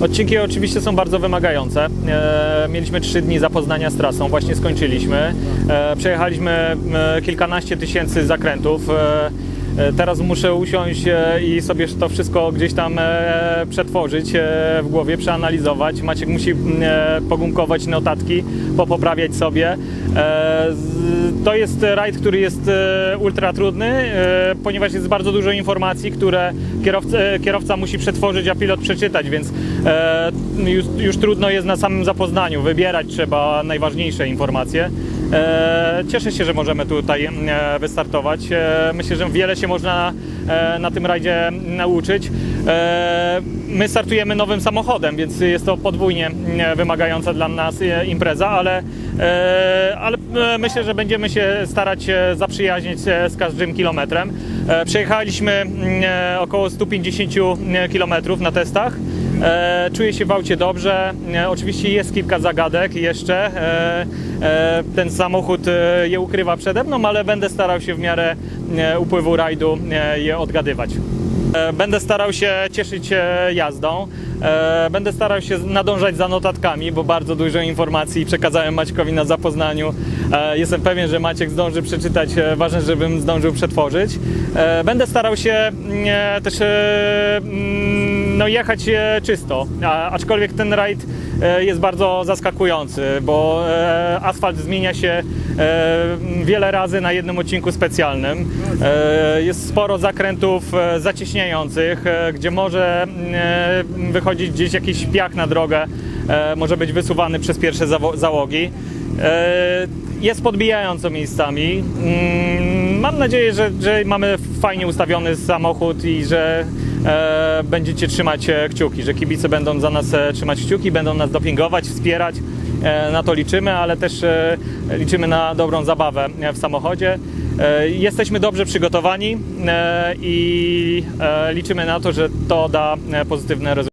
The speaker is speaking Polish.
Odcinki oczywiście są bardzo wymagające. E, mieliśmy trzy dni zapoznania z trasą, właśnie skończyliśmy. E, przejechaliśmy e, kilkanaście tysięcy zakrętów. E, Teraz muszę usiąść e, i sobie to wszystko gdzieś tam e, przetworzyć w głowie, przeanalizować. Maciek musi pogumkować notatki, popoprawiać sobie. To jest rajd, który jest ultra trudny, ponieważ jest bardzo dużo informacji, które kierowca, kierowca musi przetworzyć, a pilot przeczytać, więc już, już trudno jest na samym zapoznaniu. Wybierać trzeba najważniejsze informacje. E, Cieszę się, że możemy tutaj e, wystartować. E, Myślę, że wiele się można na tym rajdzie nauczyć. My startujemy nowym samochodem, więc jest to podwójnie wymagająca dla nas impreza, ale, ale myślę, że będziemy się starać zaprzyjaźnić z każdym kilometrem. Przejechaliśmy mm, około 150 kilometrów na testach. E, Czuję się w aucie dobrze. E, Oczywiście jest kilka zagadek jeszcze. E, e, Ten samochód e, je ukrywa przede mną, ale będę starał się w miarę e, upływu rajdu je odgadywać. Będę starał się cieszyć jazdą. Będę starał się nadążać za notatkami, bo bardzo dużo informacji przekazałem Maćkowi na zapoznaniu. Jestem pewien, że Maciek zdąży przeczytać. Ważne, żebym zdążył przetworzyć. Będę starał się mm, też mm, no, jechać e, czysto, aczkolwiek ten rajd e, jest bardzo zaskakujący, bo e, asfalt zmienia się wiele razy na jednym odcinku specjalnym. Jest sporo zakrętów zacieśniających, gdzie może wychodzić gdzieś jakiś piach na drogę, może być wysuwany przez pierwsze załogi. Jest podbijająco miejscami. Mm, Mam nadzieję, że, że mamy fajnie ustawiony samochód i że e, będziecie trzymać e, kciuki, że kibice będą za nas e, trzymać kciuki, będą nas dopingować, wspierać. E, na to liczymy, ale też e, liczymy na dobrą zabawę e, w samochodzie. Jesteśmy dobrze przygotowani i liczymy na to, że to da pozytywne rezultaty.